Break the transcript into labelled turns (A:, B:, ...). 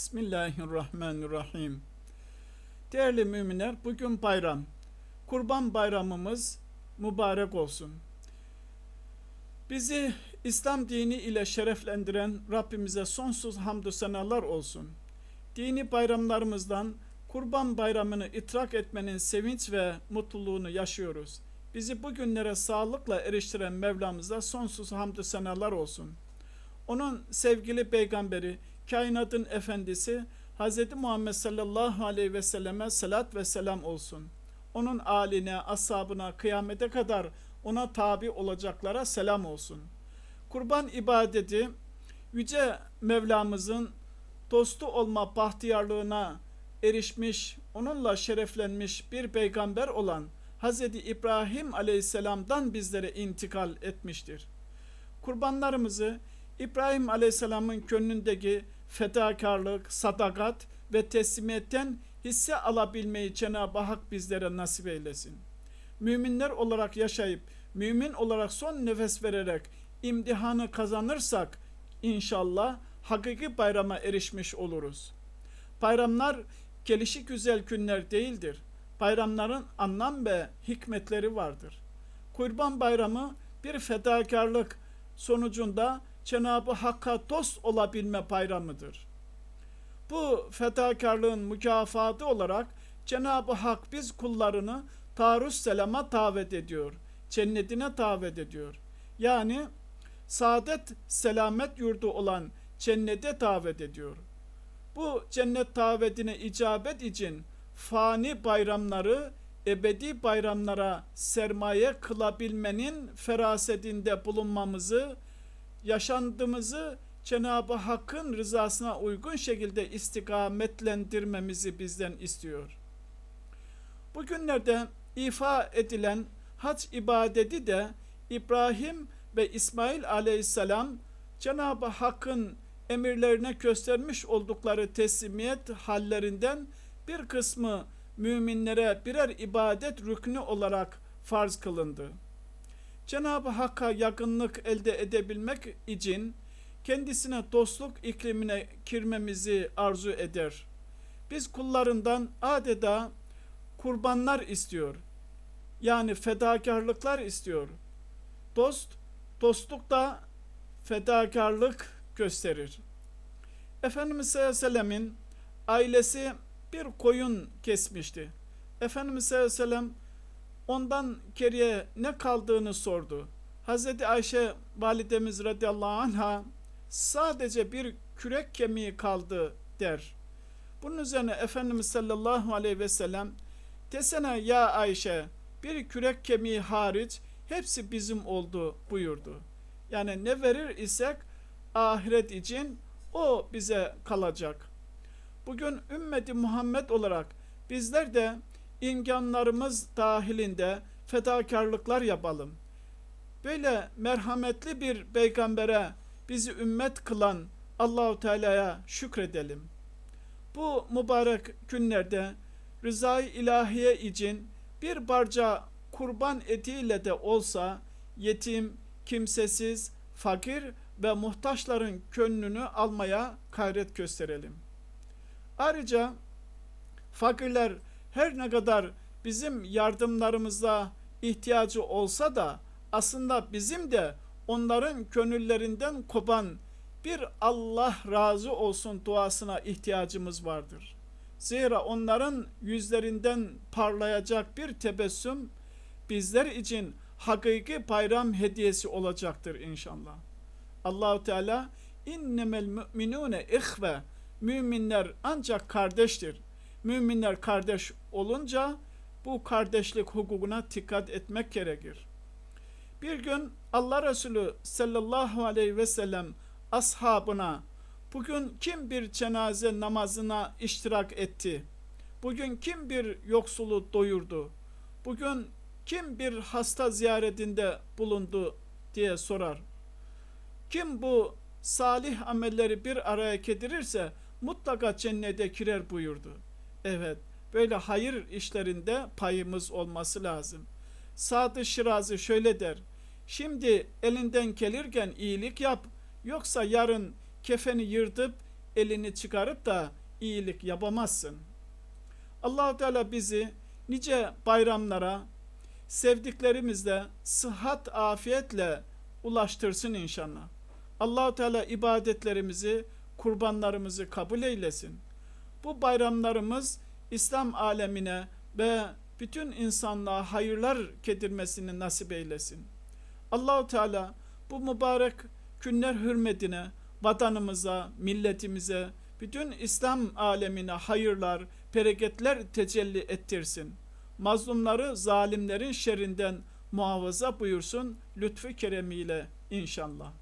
A: Bismillahirrahmanirrahim. Değerli müminler, bugün bayram. Kurban bayramımız mübarek olsun. Bizi İslam dini ile şereflendiren Rabbimize sonsuz hamdü senalar olsun. Dini bayramlarımızdan Kurban Bayramı'nı itrak etmenin sevinç ve mutluluğunu yaşıyoruz. Bizi bu günlere sağlıkla eriştiren Mevlamıza sonsuz hamdü senalar olsun. Onun sevgili peygamberi, kainatın efendisi Hz. Muhammed sallallahu aleyhi ve selleme salat ve selam olsun. Onun aline, ashabına, kıyamete kadar ona tabi olacaklara selam olsun. Kurban ibadeti, Yüce Mevlamızın dostu olma bahtiyarlığına erişmiş, onunla şereflenmiş bir peygamber olan Hz. İbrahim aleyhisselamdan bizlere intikal etmiştir. Kurbanlarımızı İbrahim aleyhisselamın gönlündeki fedakarlık, sadakat ve teslimiyetten hisse alabilmeyi Cenab-ı Hak bizlere nasip eylesin. Müminler olarak yaşayıp, mümin olarak son nefes vererek imtihanı kazanırsak inşallah hakiki bayrama erişmiş oluruz. Bayramlar gelişi güzel günler değildir. Bayramların anlam ve hikmetleri vardır. Kurban bayramı bir fedakarlık sonucunda Cenab-ı Hakk'a dost olabilme bayramıdır. Bu fedakarlığın mükafatı olarak Cenab-ı Hak biz kullarını Tarus Selam'a davet ediyor. Cennetine davet ediyor. Yani saadet selamet yurdu olan cennete davet ediyor. Bu cennet davetine icabet için fani bayramları ebedi bayramlara sermaye kılabilmenin ferasetinde bulunmamızı yaşantımızı Cenab-ı Hakk'ın rızasına uygun şekilde istikametlendirmemizi bizden istiyor. Bugünlerde ifa edilen hac ibadeti de İbrahim ve İsmail aleyhisselam Cenab-ı Hakk'ın emirlerine göstermiş oldukları teslimiyet hallerinden bir kısmı müminlere birer ibadet rüknü olarak farz kılındı. Cenab-ı Hakk'a yakınlık elde edebilmek için kendisine dostluk iklimine girmemizi arzu eder. Biz kullarından adeta kurbanlar istiyor. Yani fedakarlıklar istiyor. Dost, dostlukta fedakarlık gösterir. Efendimiz sallallahu aleyhi ve sellemin ailesi bir koyun kesmişti. Efendimiz sallallahu aleyhi ve sellem ondan geriye ne kaldığını sordu. Hazreti Ayşe validemiz radıyallahu anha sadece bir kürek kemiği kaldı der. Bunun üzerine Efendimiz sallallahu aleyhi ve sellem desene ya Ayşe bir kürek kemiği hariç hepsi bizim oldu buyurdu. Yani ne verir isek ahiret için o bize kalacak. Bugün ümmeti Muhammed olarak bizler de imkanlarımız dahilinde fedakarlıklar yapalım. Böyle merhametli bir peygambere bizi ümmet kılan Allahu Teala'ya şükredelim. Bu mübarek günlerde rızayı ilahiye için bir barca kurban etiyle de olsa yetim, kimsesiz, fakir ve muhtaçların gönlünü almaya gayret gösterelim. Ayrıca fakirler her ne kadar bizim yardımlarımıza ihtiyacı olsa da aslında bizim de onların gönüllerinden kopan bir Allah razı olsun duasına ihtiyacımız vardır. Zira onların yüzlerinden parlayacak bir tebessüm bizler için hakiki bayram hediyesi olacaktır inşallah. Allahu Teala innemel müminune ihve müminler ancak kardeştir. Müminler kardeş olunca bu kardeşlik hukukuna dikkat etmek gerekir. Bir gün Allah Resulü sallallahu aleyhi ve sellem ashabına bugün kim bir cenaze namazına iştirak etti? Bugün kim bir yoksulu doyurdu? Bugün kim bir hasta ziyaretinde bulundu diye sorar. Kim bu salih amelleri bir araya getirirse mutlaka cennete girer buyurdu. Evet, böyle hayır işlerinde payımız olması lazım. Sadı Şirazi şöyle der. Şimdi elinden gelirken iyilik yap, yoksa yarın kefeni yırtıp elini çıkarıp da iyilik yapamazsın. Allahu Teala bizi nice bayramlara sevdiklerimizle sıhhat afiyetle ulaştırsın inşallah. Allahu Teala ibadetlerimizi, kurbanlarımızı kabul eylesin. Bu bayramlarımız İslam alemine ve bütün insanlığa hayırlar kedirmesini nasip eylesin. Allahu Teala bu mübarek günler hürmetine vatanımıza, milletimize, bütün İslam alemine hayırlar, bereketler tecelli ettirsin. Mazlumları zalimlerin şerrinden muhafaza buyursun lütfu keremiyle inşallah.